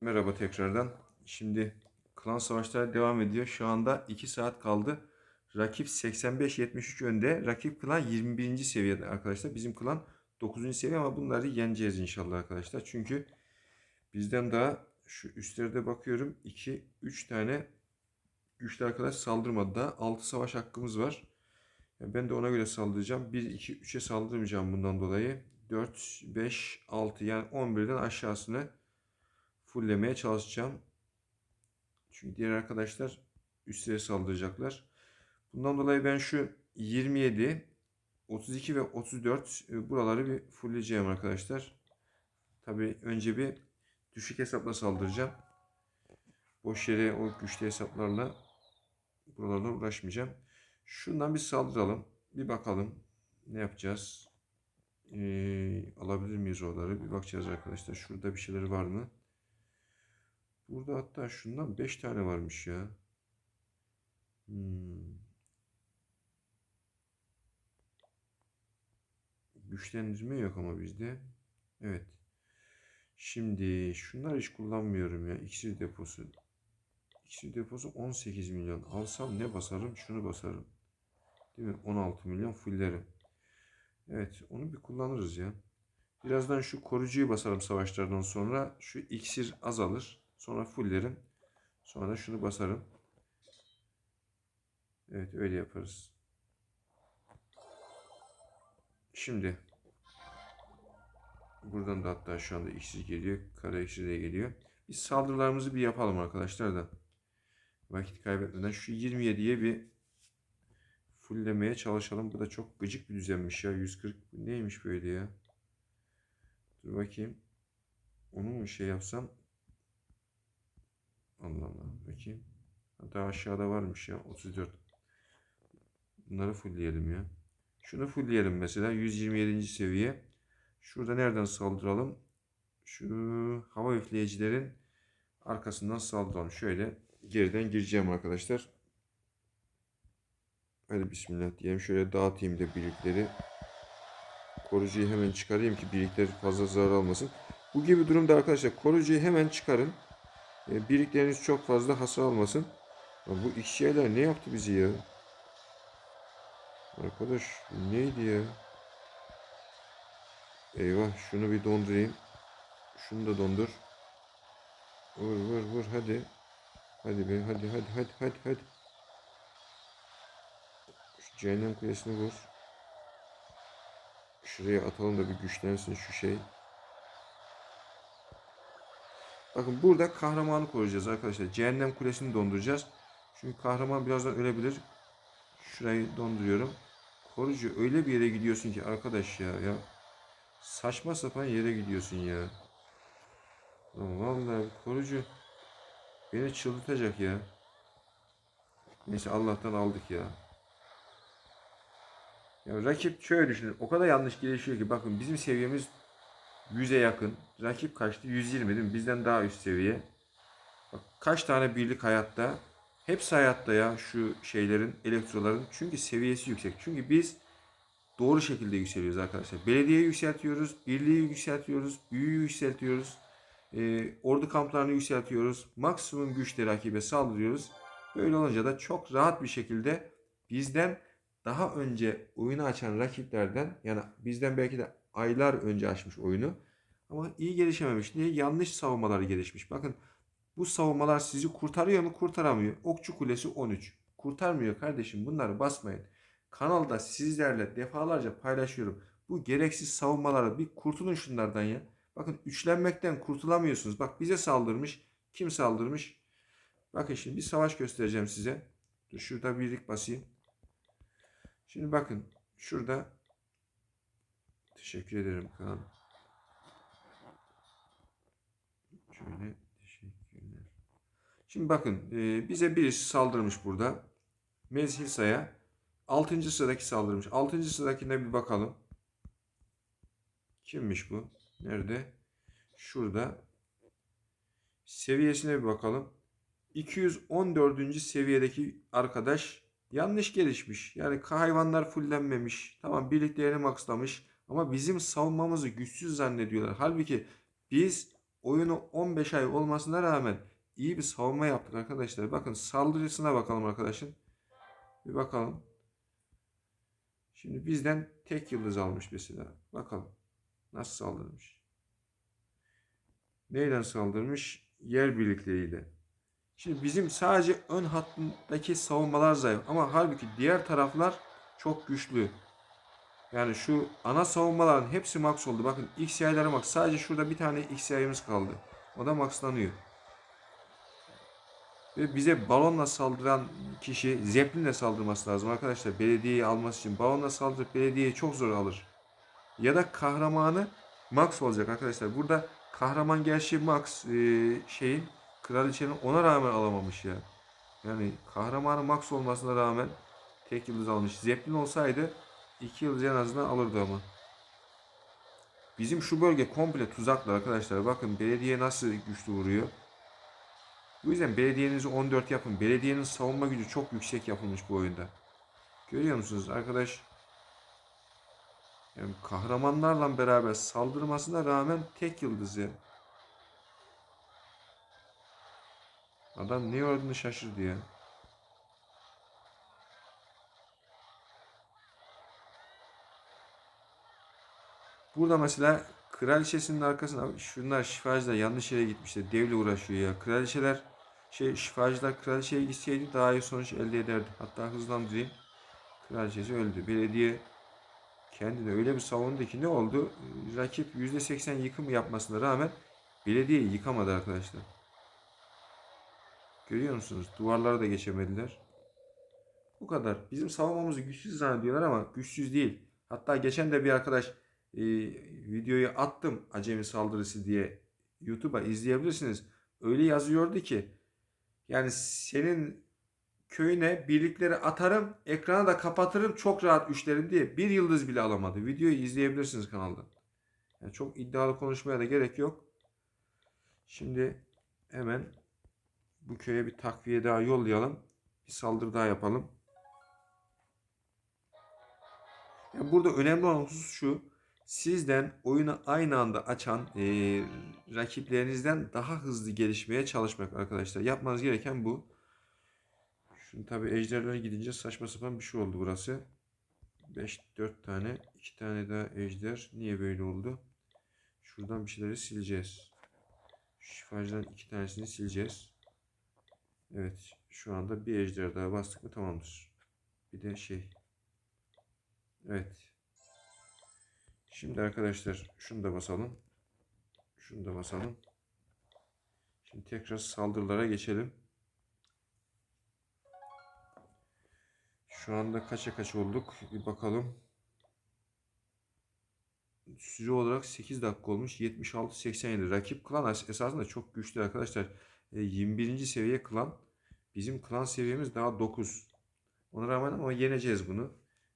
Merhaba tekrardan. Şimdi klan savaşları devam ediyor. Şu anda 2 saat kaldı. Rakip 85-73 önde. Rakip klan 21. seviyede arkadaşlar. Bizim klan 9. seviye ama bunları yeneceğiz inşallah arkadaşlar. Çünkü bizden daha şu üstlerde bakıyorum 2-3 tane güçlü arkadaş saldırmadı da 6 savaş hakkımız var. Ben de ona göre saldıracağım. 1, 2, 3'e saldırmayacağım bundan dolayı. 4, 5, 6 yani 11'den aşağısını fulllemeye çalışacağım. Çünkü diğer arkadaşlar üstlere saldıracaklar. Bundan dolayı ben şu 27, 32 ve 34 e, buraları bir fullleyeceğim arkadaşlar. Tabi önce bir düşük hesapla saldıracağım. Boş yere o güçlü hesaplarla buralarla uğraşmayacağım. Şundan bir saldıralım. Bir bakalım ne yapacağız. Ee, alabilir miyiz oraları? Bir bakacağız arkadaşlar. Şurada bir şeyler var mı? Burada hatta şundan 5 tane varmış ya. Hmm. Güçlendirme yok ama bizde. Evet. Şimdi şunlar hiç kullanmıyorum ya. İksir deposu. İksir deposu 18 milyon. Alsam ne basarım? Şunu basarım. Değil mi? 16 milyon fullerim. Evet onu bir kullanırız ya. Birazdan şu koruyucuyu basarım savaşlardan sonra. Şu iksir azalır. Sonra fulllerim. Sonra şunu basarım. Evet öyle yaparız. Şimdi buradan da hatta şu anda iksir geliyor. Kara iksir de geliyor. Biz saldırılarımızı bir yapalım arkadaşlar da. Vakit kaybetmeden şu 27'ye bir fulllemeye çalışalım. Bu da çok gıcık bir düzenmiş ya. 140 neymiş böyle ya. Dur bakayım. Onu mu şey yapsam Allah Allah. Bakayım. Hatta aşağıda varmış ya. 34. Bunları fullleyelim ya. Şunu fullleyelim mesela. 127. seviye. Şurada nereden saldıralım? Şu hava üfleyicilerin arkasından saldıralım. Şöyle geriden gireceğim arkadaşlar. Hadi bismillah diyelim. Şöyle dağıtayım da birlikleri. Koruyucuyu hemen çıkarayım ki birlikler fazla zarar almasın. Bu gibi durumda arkadaşlar koruyucuyu hemen çıkarın. E, birlikleriniz çok fazla hasar almasın. Ya bu iki şeyler ne yaptı bizi ya? Arkadaş neydi ya? Eyvah şunu bir dondurayım. Şunu da dondur. Vur vur vur hadi. Hadi be hadi hadi hadi hadi hadi. Şu cehennem kulesini vur. Şuraya atalım da bir güçlensin şu şey. Bakın burada kahramanı koruyacağız arkadaşlar. Cehennem kulesini donduracağız. Çünkü kahraman birazdan ölebilir. Şurayı donduruyorum. Korucu öyle bir yere gidiyorsun ki arkadaş ya. ya. Saçma sapan yere gidiyorsun ya. Lan Vallahi korucu beni çıldırtacak ya. Neyse Allah'tan aldık ya. Ya rakip şöyle düşünün. O kadar yanlış gelişiyor ki bakın bizim seviyemiz 100'e yakın. Rakip kaçtı? 120 değil mi? Bizden daha üst seviye. Bak kaç tane birlik hayatta? Hepsi hayatta ya şu şeylerin, elektroların. Çünkü seviyesi yüksek. Çünkü biz doğru şekilde yükseliyoruz arkadaşlar. Belediyeyi yükseltiyoruz, birliği yükseltiyoruz, büyüyü yükseltiyoruz. E, ordu kamplarını yükseltiyoruz. Maksimum güçle rakibe saldırıyoruz. Böyle olunca da çok rahat bir şekilde bizden daha önce oyunu açan rakiplerden yani bizden belki de aylar önce açmış oyunu ama iyi gelişememiş. Niye? Yanlış savunmalar gelişmiş. Bakın bu savunmalar sizi kurtarıyor mu? Kurtaramıyor. Okçu Kulesi 13. Kurtarmıyor kardeşim. Bunları basmayın. Kanalda sizlerle defalarca paylaşıyorum. Bu gereksiz savunmaları bir kurtulun şunlardan ya. Bakın üçlenmekten kurtulamıyorsunuz. Bak bize saldırmış. Kim saldırmış? Bakın şimdi bir savaş göstereceğim size. Dur şurada birlik basayım. Şimdi bakın şurada teşekkür ederim Kaan. Şöyle teşekkürler. Şimdi bakın e, bize birisi saldırmış burada. Mezhil Say'a 6. sıradaki saldırmış. 6. sıradakine bir bakalım. Kimmiş bu? Nerede? Şurada. Seviyesine bir bakalım. 214. seviyedeki arkadaş yanlış gelişmiş. Yani hayvanlar fullenmemiş. Tamam birliklerini maxlamış. Ama bizim savunmamızı güçsüz zannediyorlar. Halbuki biz oyunu 15 ay olmasına rağmen iyi bir savunma yaptık arkadaşlar. Bakın saldırısına bakalım arkadaşın. Bir bakalım. Şimdi bizden tek yıldız almış mesela. Bakalım. Nasıl saldırmış. Neyden saldırmış? Yer birlikleriyle. Şimdi bizim sadece ön hattındaki savunmalar zayıf. Ama halbuki diğer taraflar çok güçlü. Yani şu ana savunmaların hepsi max oldu. Bakın X yayları. Sadece şurada bir tane X yayımız kaldı. O da maxlanıyor. Ve bize balonla saldıran kişi Zeppelin'le saldırması lazım arkadaşlar. Belediyeyi alması için. Balonla saldırıp belediyeyi çok zor alır. Ya da kahramanı max olacak arkadaşlar. Burada kahraman gerçi max e, şeyin kraliçenin ona rağmen alamamış ya. Yani kahramanı max olmasına rağmen tek yıldız almış. Zeppelin olsaydı iki yıldız en azından alırdı ama. Bizim şu bölge komple tuzaklı arkadaşlar. Bakın belediye nasıl güçlü vuruyor. Bu yüzden belediyenizi 14 yapın. Belediyenin savunma gücü çok yüksek yapılmış bu oyunda. Görüyor musunuz arkadaş? Yani kahramanlarla beraber saldırmasına rağmen tek yıldız ya. Adam ne gördüğünü şaşırdı ya. Burada mesela kraliçesinin arkasına şunlar şifacılar yanlış yere gitmişler. Devle uğraşıyor ya. Kraliçeler şey şifacılar kraliçeye gitseydi daha iyi sonuç elde ederdi. Hatta hızlandırayım. Kraliçesi öldü. Belediye kendini öyle bir savundu ki ne oldu? Rakip %80 yıkım yapmasına rağmen belediyeyi yıkamadı arkadaşlar. Görüyor musunuz? Duvarları da geçemediler. Bu kadar. Bizim savunmamızı güçsüz zannediyorlar ama güçsüz değil. Hatta geçen de bir arkadaş e, videoyu attım acemi saldırısı diye YouTube'a izleyebilirsiniz. Öyle yazıyordu ki yani senin köyüne birlikleri atarım, ekranı da kapatırım çok rahat üçlerim diye bir yıldız bile alamadı. Videoyu izleyebilirsiniz kanalda. Yani çok iddialı konuşmaya da gerek yok. Şimdi hemen bu köye bir takviye daha yollayalım. Bir saldırı daha yapalım. Yani burada önemli olan husus şu. Sizden oyunu aynı anda açan e, rakiplerinizden daha hızlı gelişmeye çalışmak arkadaşlar. Yapmanız gereken bu. Şimdi tabi ejderlere gidince saçma sapan bir şey oldu burası. 5 4 tane, 2 tane daha ejder. Niye böyle oldu? Şuradan bir şeyleri sileceğiz. Şifacıdan iki tanesini sileceğiz. Evet, şu anda bir ejder daha bastık mı tamamdır. Bir de şey. Evet. Şimdi arkadaşlar şunu da basalım. Şunu da basalım. Şimdi tekrar saldırılara geçelim. Şu anda kaça kaç olduk? Bir bakalım. Süre olarak 8 dakika olmuş. 76-87. Rakip klan es- esasında çok güçlü arkadaşlar. E, 21. seviye klan. Bizim klan seviyemiz daha 9. Ona rağmen ama yeneceğiz bunu.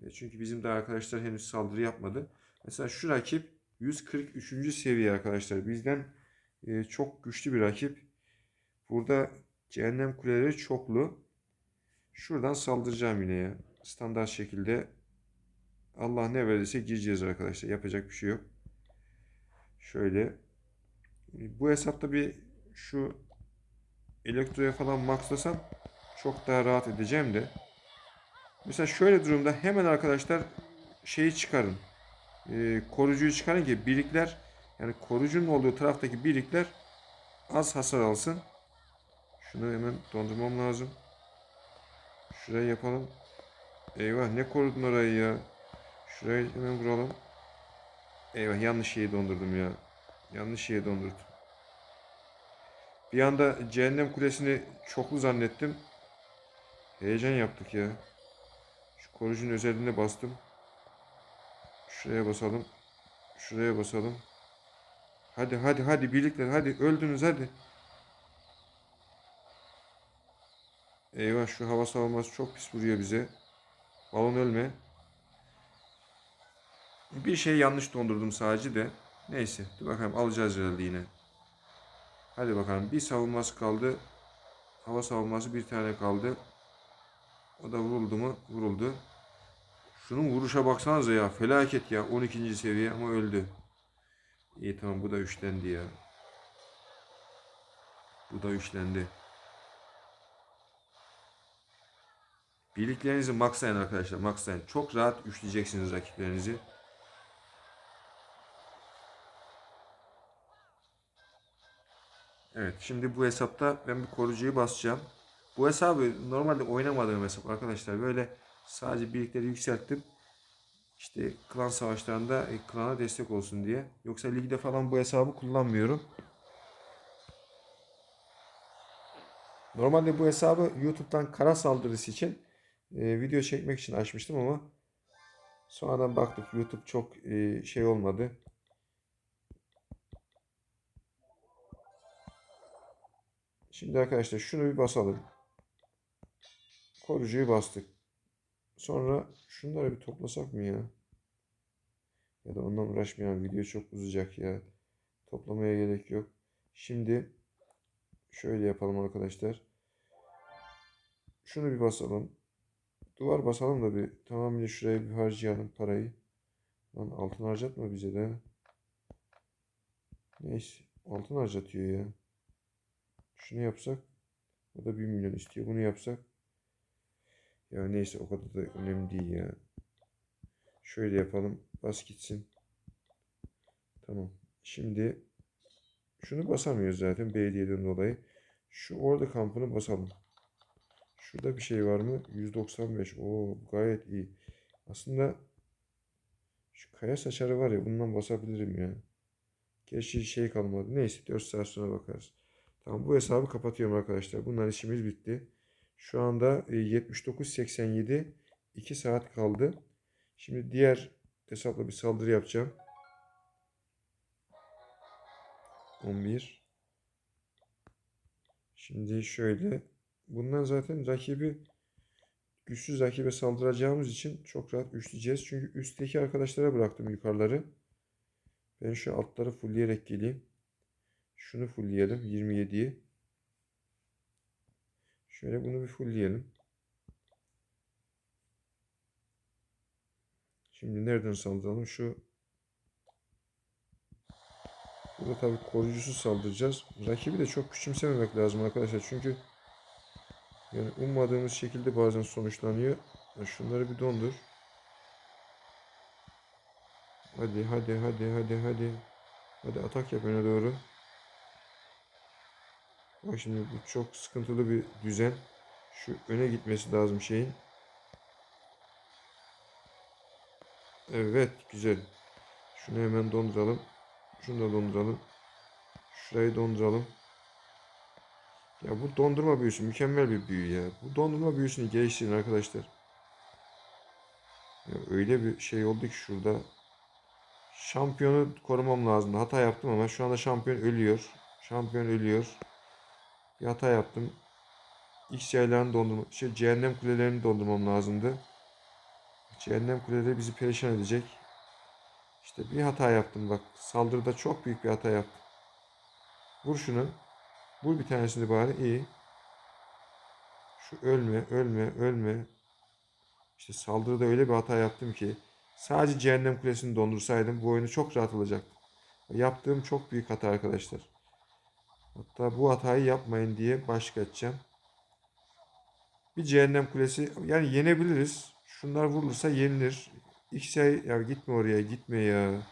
E, Çünkü bizim daha arkadaşlar henüz saldırı yapmadı. Mesela şu rakip 143. seviye arkadaşlar. Bizden e, çok güçlü bir rakip. Burada cehennem kuleleri çoklu. Şuradan saldıracağım yine ya. Standart şekilde Allah ne verirse gireceğiz arkadaşlar. Yapacak bir şey yok. Şöyle. Bu hesapta bir şu elektroya falan maxlasam çok daha rahat edeceğim de. Mesela şöyle durumda hemen arkadaşlar şeyi çıkarın. Ee, korucuyu çıkarın ki birlikler yani korucunun olduğu taraftaki birlikler az hasar alsın. Şunu hemen dondurmam lazım. Şurayı yapalım. Eyvah ne korudun orayı ya. Şurayı hemen vuralım. Eyvah yanlış şeyi dondurdum ya. Yanlış şeyi dondurdum. Bir anda cehennem kulesini çoklu zannettim. Heyecan yaptık ya. Şu koruyucunun özelliğine bastım. Şuraya basalım. Şuraya basalım. Hadi hadi hadi birlikler hadi öldünüz hadi. Eyvah şu hava savunması çok pis vuruyor bize. Balon ölme. Bir şey yanlış dondurdum sadece de. Neyse. Dur bakalım alacağız herhalde yine. Hadi bakalım. Bir savunması kaldı. Hava savunması bir tane kaldı. O da vuruldu mu? Vuruldu. Şunun vuruşa baksanıza ya. Felaket ya. 12. seviye ama öldü. İyi tamam bu da üçlendi ya. Bu da üçlendi. Birliklerinizi maxlayın arkadaşlar. Maxlayın. Çok rahat üçleyeceksiniz rakiplerinizi. Evet şimdi bu hesapta ben bir korucuyu basacağım. Bu hesabı normalde oynamadığım hesap arkadaşlar. Böyle sadece birlikleri yükselttim. İşte klan savaşlarında e, klana destek olsun diye. Yoksa ligde falan bu hesabı kullanmıyorum. Normalde bu hesabı YouTube'dan kara saldırısı için e, video çekmek için açmıştım ama sonradan baktık YouTube çok e, şey olmadı. Şimdi arkadaşlar şunu bir basalım. Korucuyu bastık. Sonra şunları bir toplasak mı ya? Ya da ondan uğraşmayalım. Video çok uzayacak ya. Toplamaya gerek yok. Şimdi şöyle yapalım arkadaşlar. Şunu bir basalım. Duvar basalım da bir tamamıyla şuraya bir harcayalım parayı. Lan altın harcatma bize de. Neyse. Altın harcatıyor ya. Şunu yapsak. O da 1 milyon istiyor. Bunu yapsak. Ya neyse o kadar da önemli değil ya. Şöyle yapalım. Bas gitsin. Tamam. Şimdi şunu basamıyoruz zaten belediyeden dolayı. Şu orada kampını basalım. Şurada bir şey var mı? 195. Oo gayet iyi. Aslında şu kaya saçarı var ya bundan basabilirim ya. Gerçi şey kalmadı. Neyse 4 saat sonra bakarız. Tamam bu hesabı kapatıyorum arkadaşlar. Bunlar işimiz bitti. Şu anda 79.87 2 saat kaldı. Şimdi diğer hesapla bir saldırı yapacağım. 11 Şimdi şöyle bundan zaten rakibi güçsüz rakibe saldıracağımız için çok rahat üçleyeceğiz. Çünkü üstteki arkadaşlara bıraktım yukarıları. Ben şu altları fullleyerek geleyim. Şunu fullleyelim 27'yi. Şöyle bunu bir fullleyelim. Şimdi nereden saldıralım? Şu Burada tabii koruyucusu saldıracağız. Rakibi de çok küçümsememek lazım arkadaşlar. Çünkü yani ummadığımız şekilde bazen sonuçlanıyor. Ya şunları bir dondur. Hadi hadi hadi hadi hadi. Hadi atak yap öne doğru. Bak şimdi bu çok sıkıntılı bir düzen. Şu öne gitmesi lazım şeyin. Evet güzel. Şunu hemen donduralım. Şunu da donduralım. Şurayı donduralım. Ya bu dondurma büyüsü mükemmel bir büyü ya. Bu dondurma büyüsünü geliştirin arkadaşlar. Ya öyle bir şey oldu ki şurada. Şampiyonu korumam lazım. Hata yaptım ama şu anda şampiyon ölüyor. Şampiyon ölüyor. Bir hata yaptım. X yaylarını dondurma, şey cehennem kulelerini dondurmam lazımdı. Cehennem kuleleri bizi perişan edecek. İşte bir hata yaptım bak. Saldırıda çok büyük bir hata yaptım. Vur şunu. Vur bir tanesini bari iyi. Şu ölme, ölme, ölme. İşte saldırıda öyle bir hata yaptım ki sadece cehennem kulesini dondursaydım bu oyunu çok rahat alacaktı. Yaptığım çok büyük hata arkadaşlar. Hatta bu hatayı yapmayın diye başlık açacağım. Bir cehennem kulesi yani yenebiliriz. Şunlar vurulursa yenilir. X ay ya gitme oraya gitme ya.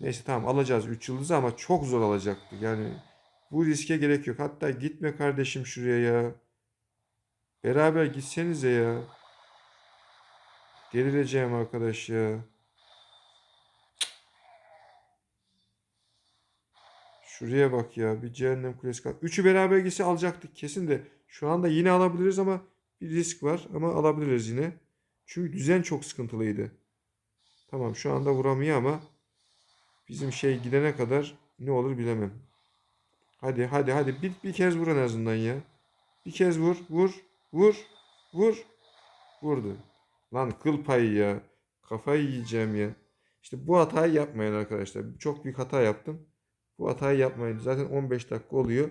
Neyse tamam alacağız 3 yıldızı ama çok zor alacaktı. Yani bu riske gerek yok. Hatta gitme kardeşim şuraya ya. Beraber gitsenize ya. Delireceğim arkadaş ya. Şuraya bak ya. Bir cehennem kulesi kaldı. Üçü beraber gitse alacaktık kesin de. Şu anda yine alabiliriz ama bir risk var. Ama alabiliriz yine. Çünkü düzen çok sıkıntılıydı. Tamam şu anda vuramıyor ama bizim şey gidene kadar ne olur bilemem. Hadi hadi hadi bir, bir kez vur en azından ya. Bir kez vur vur vur vur. Vurdu. Lan kıl payı ya. Kafayı yiyeceğim ya. İşte bu hatayı yapmayın arkadaşlar. Çok büyük hata yaptım. Bu hatayı yapmayın. Zaten 15 dakika oluyor.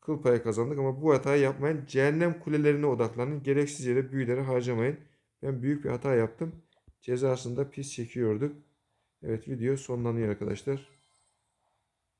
Kıl payı kazandık ama bu hatayı yapmayın. Cehennem kulelerine odaklanın. Gereksiz yere büyüleri harcamayın. Ben büyük bir hata yaptım. Cezasını da pis çekiyorduk. Evet video sonlanıyor arkadaşlar.